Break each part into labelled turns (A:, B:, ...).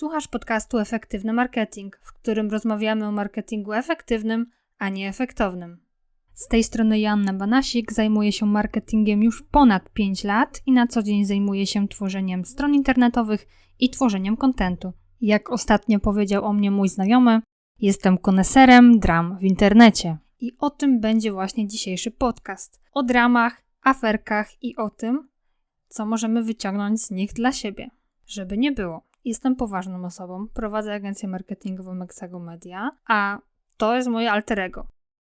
A: Słuchasz podcastu Efektywny Marketing, w którym rozmawiamy o marketingu efektywnym, a nie efektownym. Z tej strony Joanna Banasik zajmuje się marketingiem już ponad 5 lat i na co dzień zajmuje się tworzeniem stron internetowych i tworzeniem kontentu. Jak ostatnio powiedział o mnie mój znajomy, jestem koneserem dram w internecie. I o tym będzie właśnie dzisiejszy podcast. O dramach, aferkach i o tym, co możemy wyciągnąć z nich dla siebie. Żeby nie było. Jestem poważną osobą, prowadzę agencję marketingową Mexago Media, a to jest moje alter ego.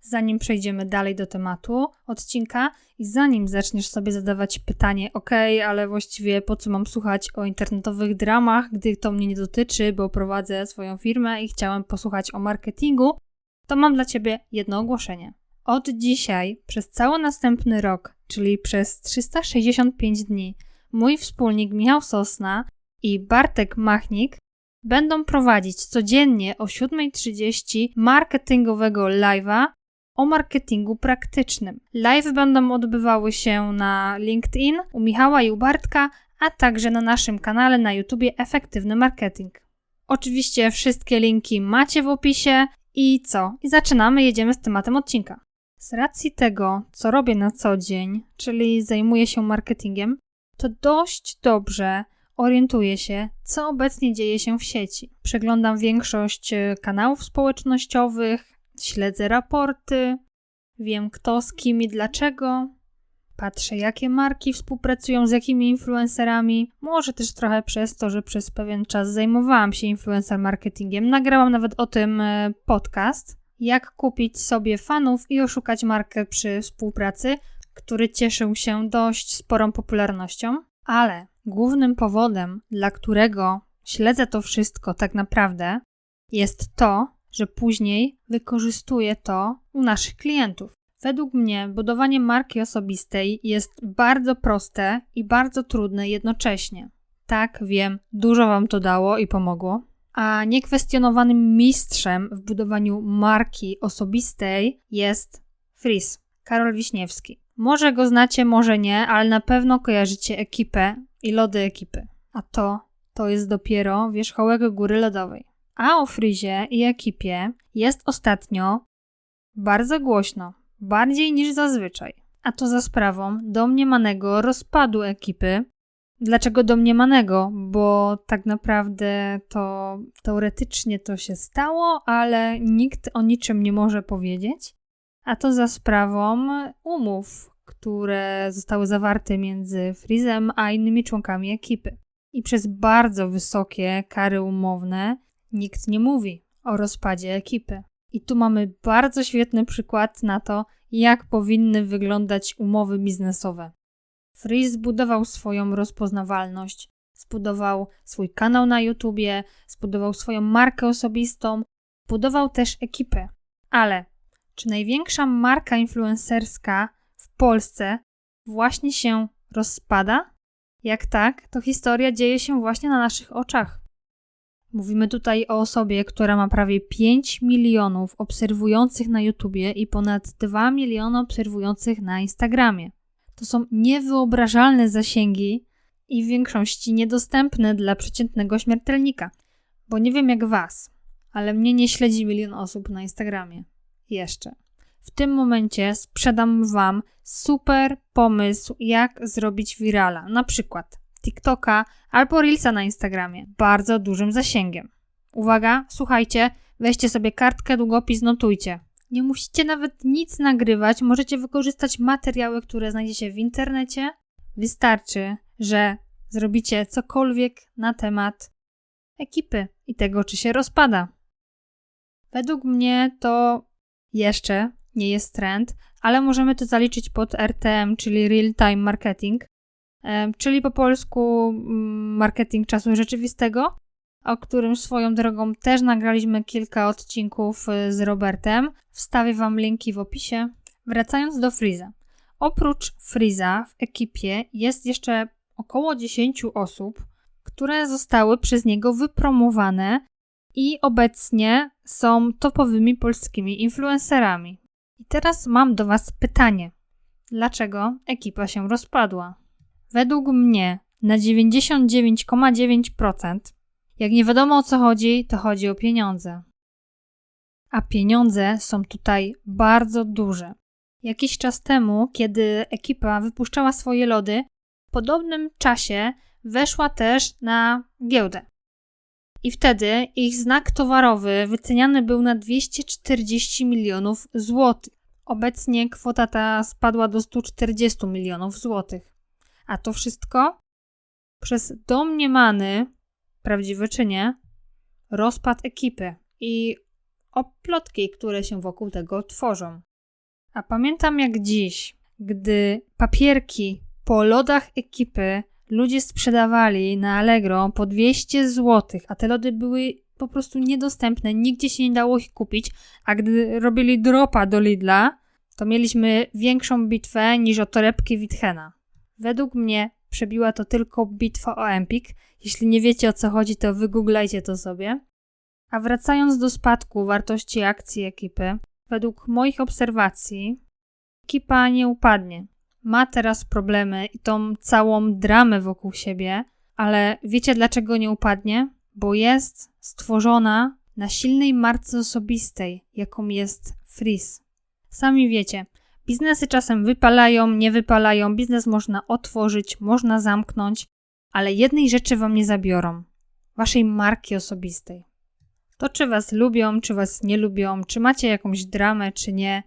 A: Zanim przejdziemy dalej do tematu odcinka i zanim zaczniesz sobie zadawać pytanie, ok, ale właściwie po co mam słuchać o internetowych dramach, gdy to mnie nie dotyczy, bo prowadzę swoją firmę i chciałem posłuchać o marketingu, to mam dla Ciebie jedno ogłoszenie. Od dzisiaj, przez cały następny rok, czyli przez 365 dni, mój wspólnik Michał Sosna i Bartek Machnik będą prowadzić codziennie o 7.30 marketingowego live'a o marketingu praktycznym. Live będą odbywały się na LinkedIn u Michała i u Bartka, a także na naszym kanale na YouTubie Efektywny Marketing. Oczywiście wszystkie linki macie w opisie i co? I zaczynamy, jedziemy z tematem odcinka. Z racji tego, co robię na co dzień, czyli zajmuję się marketingiem, to dość dobrze orientuję się, co obecnie dzieje się w sieci. Przeglądam większość e, kanałów społecznościowych, śledzę raporty, wiem kto z kim i dlaczego. Patrzę, jakie marki współpracują z jakimi influencerami. Może też trochę przez to, że przez pewien czas zajmowałam się influencer marketingiem. Nagrałam nawet o tym e, podcast. Jak kupić sobie fanów i oszukać markę przy współpracy, który cieszył się dość sporą popularnością. Ale głównym powodem, dla którego śledzę to wszystko tak naprawdę, jest to, że później wykorzystuję to u naszych klientów. Według mnie budowanie marki osobistej jest bardzo proste i bardzo trudne jednocześnie. Tak, wiem, dużo Wam to dało i pomogło. A niekwestionowanym mistrzem w budowaniu marki osobistej jest Fris, Karol Wiśniewski. Może go znacie, może nie, ale na pewno kojarzycie ekipę i lody ekipy. A to, to jest dopiero wierzchołek góry lodowej. A o Frizie i ekipie jest ostatnio bardzo głośno, bardziej niż zazwyczaj. A to za sprawą domniemanego rozpadu ekipy. Dlaczego domniemanego? Bo tak naprawdę to teoretycznie to się stało, ale nikt o niczym nie może powiedzieć. A to za sprawą umów, które zostały zawarte między Frizem a innymi członkami ekipy. I przez bardzo wysokie kary umowne nikt nie mówi o rozpadzie ekipy. I tu mamy bardzo świetny przykład na to, jak powinny wyglądać umowy biznesowe. Freeze zbudował swoją rozpoznawalność, zbudował swój kanał na YouTubie, zbudował swoją markę osobistą, budował też ekipę. Ale czy największa marka influencerska w Polsce właśnie się rozpada? Jak tak, to historia dzieje się właśnie na naszych oczach. Mówimy tutaj o osobie, która ma prawie 5 milionów obserwujących na YouTubie i ponad 2 miliony obserwujących na Instagramie. To są niewyobrażalne zasięgi i w większości niedostępne dla przeciętnego śmiertelnika. Bo nie wiem jak was, ale mnie nie śledzi milion osób na Instagramie. Jeszcze. W tym momencie sprzedam Wam super pomysł, jak zrobić virala. Na przykład TikToka albo Reelsa na Instagramie. Bardzo dużym zasięgiem. Uwaga, słuchajcie, weźcie sobie kartkę, długopis, notujcie. Nie musicie nawet nic nagrywać, możecie wykorzystać materiały, które znajdziecie w internecie. Wystarczy, że zrobicie cokolwiek na temat ekipy i tego, czy się rozpada. Według mnie to jeszcze nie jest trend, ale możemy to zaliczyć pod RTM, czyli Real Time Marketing, czyli po polsku mm, marketing czasu rzeczywistego, o którym swoją drogą też nagraliśmy kilka odcinków y, z Robertem. Wstawię Wam linki w opisie. Wracając do Freeza. Oprócz Freeza w ekipie jest jeszcze około 10 osób, które zostały przez niego wypromowane i obecnie są topowymi polskimi influencerami. I teraz mam do Was pytanie. Dlaczego ekipa się rozpadła? Według mnie na 99,9% Jak nie wiadomo o co chodzi, to chodzi o pieniądze. A pieniądze są tutaj bardzo duże. Jakiś czas temu, kiedy ekipa wypuszczała swoje lody, w podobnym czasie weszła też na giełdę. I wtedy ich znak towarowy wyceniany był na 240 milionów złotych. Obecnie kwota ta spadła do 140 milionów złotych. A to wszystko przez domniemany, prawdziwy czy nie, rozpad ekipy i oplotki, które się wokół tego tworzą. A pamiętam jak dziś, gdy papierki po lodach ekipy ludzie sprzedawali na Allegro po 200 zł, a te lody były po prostu niedostępne, nigdzie się nie dało ich kupić, a gdy robili dropa do Lidla, to mieliśmy większą bitwę niż o torebki Witchena. Według mnie przebiła to tylko bitwa o Empik. Jeśli nie wiecie o co chodzi, to wygooglajcie to sobie. A wracając do spadku wartości akcji ekipy, według moich obserwacji ekipa nie upadnie. Ma teraz problemy i tą całą dramę wokół siebie, ale wiecie dlaczego nie upadnie? Bo jest stworzona na silnej marce osobistej, jaką jest Freeze. Sami wiecie, biznesy czasem wypalają, nie wypalają, biznes można otworzyć, można zamknąć, ale jednej rzeczy wam nie zabiorą waszej marki osobistej. To, czy was lubią, czy was nie lubią, czy macie jakąś dramę, czy nie,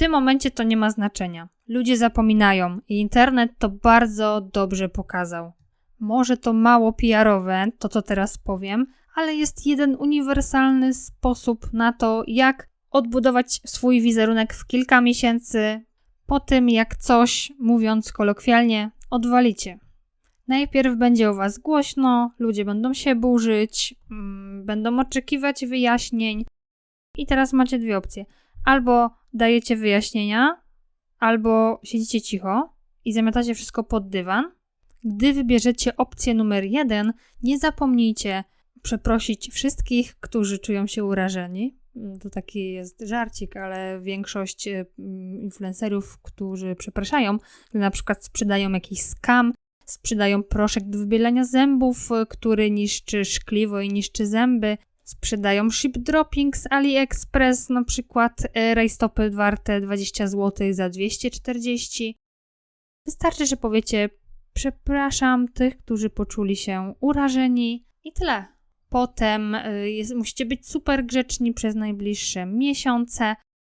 A: tym momencie to nie ma znaczenia. Ludzie zapominają i internet to bardzo dobrze pokazał. Może to mało PR-owe, to co teraz powiem, ale jest jeden uniwersalny sposób na to, jak odbudować swój wizerunek w kilka miesięcy po tym, jak coś, mówiąc kolokwialnie, odwalicie. Najpierw będzie o was głośno, ludzie będą się burzyć, mm, będą oczekiwać wyjaśnień. I teraz macie dwie opcje. Albo dajecie wyjaśnienia, albo siedzicie cicho i zamiatacie wszystko pod dywan. Gdy wybierzecie opcję numer jeden, nie zapomnijcie przeprosić wszystkich, którzy czują się urażeni. To taki jest żarcik, ale większość mm, influencerów, którzy przepraszają, na przykład sprzedają jakiś skam, sprzedają proszek do wybielania zębów, który niszczy szkliwo i niszczy zęby, sprzedają ship dropping z AliExpress, na przykład e, rajstopy warte 20 zł za 240. Wystarczy, że powiecie przepraszam tych, którzy poczuli się urażeni i tyle. Potem e, jest, musicie być super grzeczni przez najbliższe miesiące,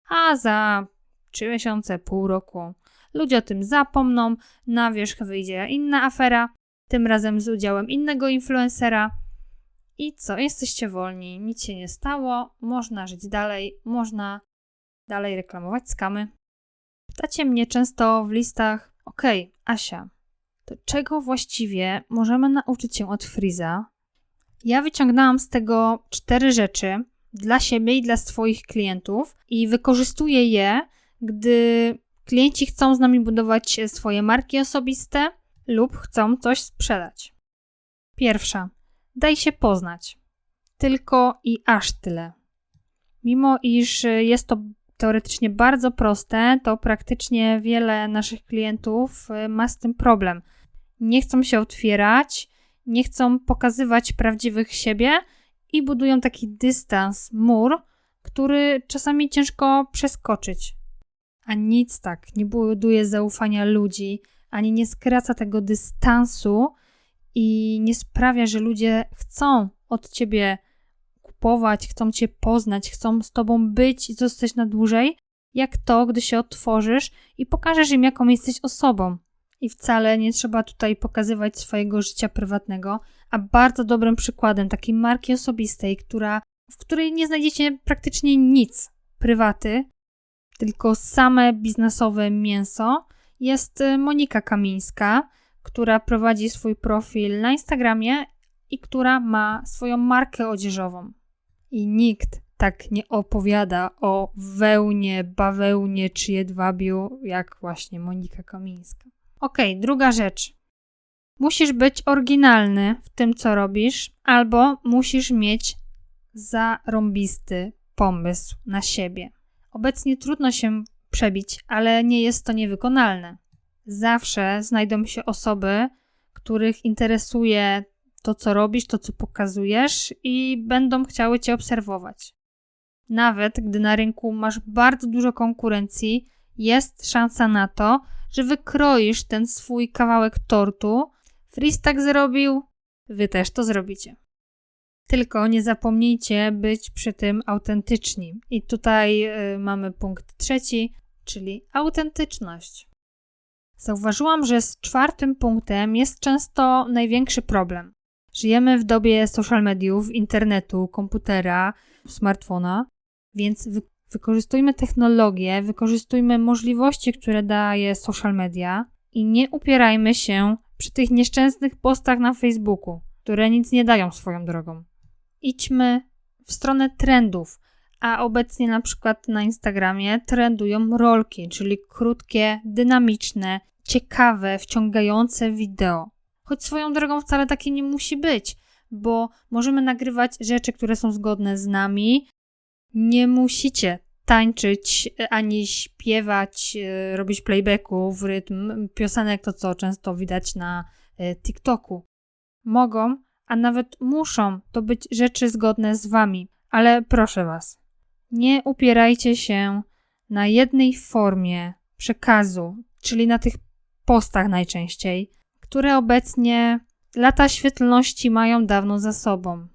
A: a za 3 miesiące, pół roku ludzie o tym zapomną, na wierzch wyjdzie inna afera, tym razem z udziałem innego influencera. I co? Jesteście wolni, nic się nie stało, można żyć dalej, można dalej reklamować skamy. Pytacie mnie często w listach: okay, Asia, to czego właściwie możemy nauczyć się od Friza? Ja wyciągnęłam z tego cztery rzeczy dla siebie i dla swoich klientów i wykorzystuję je, gdy klienci chcą z nami budować swoje marki osobiste lub chcą coś sprzedać. Pierwsza daj się poznać. Tylko i aż tyle. Mimo iż jest to teoretycznie bardzo proste, to praktycznie wiele naszych klientów y, ma z tym problem. Nie chcą się otwierać, nie chcą pokazywać prawdziwych siebie i budują taki dystans, mur, który czasami ciężko przeskoczyć. A nic tak nie buduje zaufania ludzi, ani nie skraca tego dystansu, i nie sprawia, że ludzie chcą od ciebie kupować, chcą cię poznać, chcą z tobą być i zostać na dłużej, jak to, gdy się otworzysz i pokażesz im, jaką jesteś osobą. I wcale nie trzeba tutaj pokazywać swojego życia prywatnego, a bardzo dobrym przykładem takiej marki osobistej, która, w której nie znajdziecie praktycznie nic prywaty, tylko same biznesowe mięso, jest Monika Kamińska, która prowadzi swój profil na Instagramie i która ma swoją markę odzieżową. I nikt tak nie opowiada o wełnie, bawełnie czy jedwabiu, jak właśnie Monika Kamińska. Okej, okay, druga rzecz. Musisz być oryginalny w tym, co robisz, albo musisz mieć zarąbisty pomysł na siebie. Obecnie trudno się przebić, ale nie jest to niewykonalne zawsze znajdą się osoby, których interesuje to, co robisz, to, co pokazujesz i będą chciały cię obserwować. Nawet gdy na rynku masz bardzo dużo konkurencji, jest szansa na to, że wykroisz ten swój kawałek tortu. Freeze tak zrobił, wy też to zrobicie. Tylko nie zapomnijcie być przy tym autentyczni. I tutaj y, mamy punkt trzeci, czyli autentyczność. Zauważyłam, że z czwartym punktem jest często największy problem. Żyjemy w dobie social mediów, internetu, komputera, smartfona, więc wy wykorzystujmy technologię, wykorzystujmy możliwości, które daje social media i nie upierajmy się przy tych nieszczęsnych postach na Facebooku, które nic nie dają swoją drogą. Idźmy w stronę trendów, a obecnie na przykład na Instagramie trendują rolki, czyli krótkie, dynamiczne, ciekawe, wciągające wideo. Choć swoją drogą wcale takie nie musi być, bo możemy nagrywać rzeczy, które są zgodne z nami. Nie musicie tańczyć ani śpiewać, e, robić playbacku w rytm piosenek, to co często widać na e, TikToku. Mogą, a nawet muszą to być rzeczy zgodne z wami, ale proszę was, nie upierajcie się na jednej formie przekazu, czyli na tych postach najczęściej, które obecnie lata świetlności mają dawno za sobą.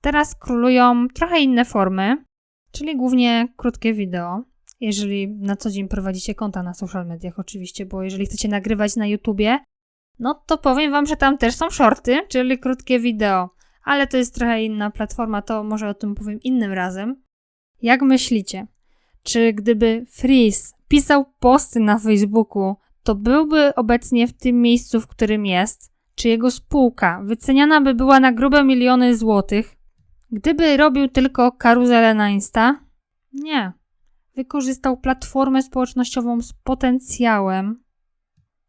A: Teraz królują trochę inne formy, czyli głównie krótkie wideo. Jeżeli na co dzień prowadzicie konta na social mediach, oczywiście, bo jeżeli chcecie nagrywać na YouTubie, no to powiem Wam, że tam też są shorty, czyli krótkie wideo. Ale to jest trochę inna platforma, to może o tym powiem innym razem. Jak myślicie, czy gdyby Freeze pisał posty na Facebooku to byłby obecnie w tym miejscu, w którym jest, czy jego spółka wyceniana by była na grube miliony złotych, gdyby robił tylko karuzelę na Insta? Nie. Wykorzystał platformę społecznościową z potencjałem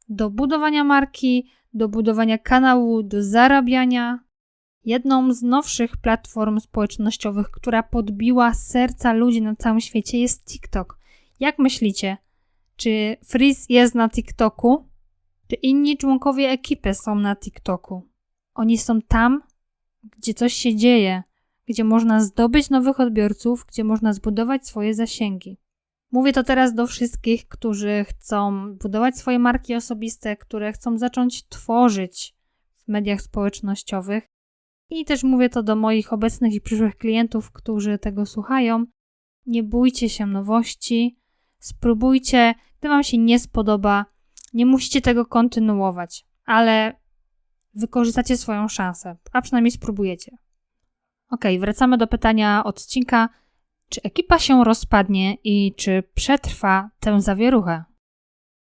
A: do budowania marki, do budowania kanału, do zarabiania. Jedną z nowszych platform społecznościowych, która podbiła serca ludzi na całym świecie jest TikTok. Jak myślicie, czy Freeze jest na TikToku? Czy inni członkowie ekipy są na TikToku? Oni są tam, gdzie coś się dzieje, gdzie można zdobyć nowych odbiorców, gdzie można zbudować swoje zasięgi. Mówię to teraz do wszystkich, którzy chcą budować swoje marki osobiste, które chcą zacząć tworzyć w mediach społecznościowych. I też mówię to do moich obecnych i przyszłych klientów, którzy tego słuchają. Nie bójcie się nowości, spróbujcie, gdy Wam się nie spodoba, nie musicie tego kontynuować, ale wykorzystacie swoją szansę, a przynajmniej spróbujecie. Ok, wracamy do pytania odcinka. Czy ekipa się rozpadnie i czy przetrwa tę zawieruchę?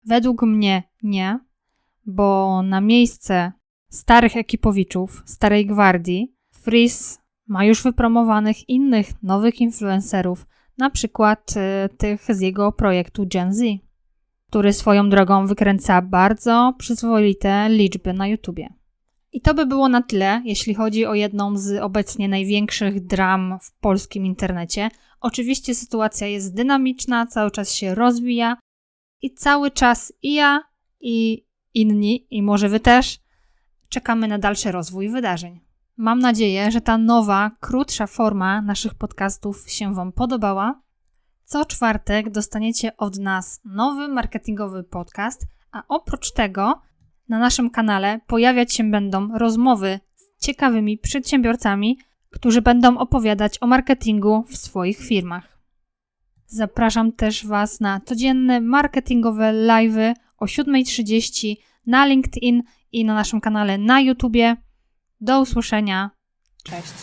A: Według mnie nie, bo na miejsce starych ekipowiczów, starej gwardii, Freeze ma już wypromowanych innych nowych influencerów, na przykład y, tych z jego projektu Gen Z, który swoją drogą wykręca bardzo przyzwoite liczby na YouTubie. I to by było na tyle, jeśli chodzi o jedną z obecnie największych dram w polskim internecie. Oczywiście sytuacja jest dynamiczna, cały czas się rozwija i cały czas i ja, i inni, i może wy też, czekamy na dalszy rozwój wydarzeń. Mam nadzieję, że ta nowa, krótsza forma naszych podcastów się Wam podobała. Co czwartek dostaniecie od nas nowy marketingowy podcast, a oprócz tego na naszym kanale pojawiać się będą rozmowy z ciekawymi przedsiębiorcami, którzy będą opowiadać o marketingu w swoich firmach. Zapraszam też Was na codzienne marketingowe live'y o 7.30 na LinkedIn i na naszym kanale na YouTubie. Do usłyszenia. Cześć.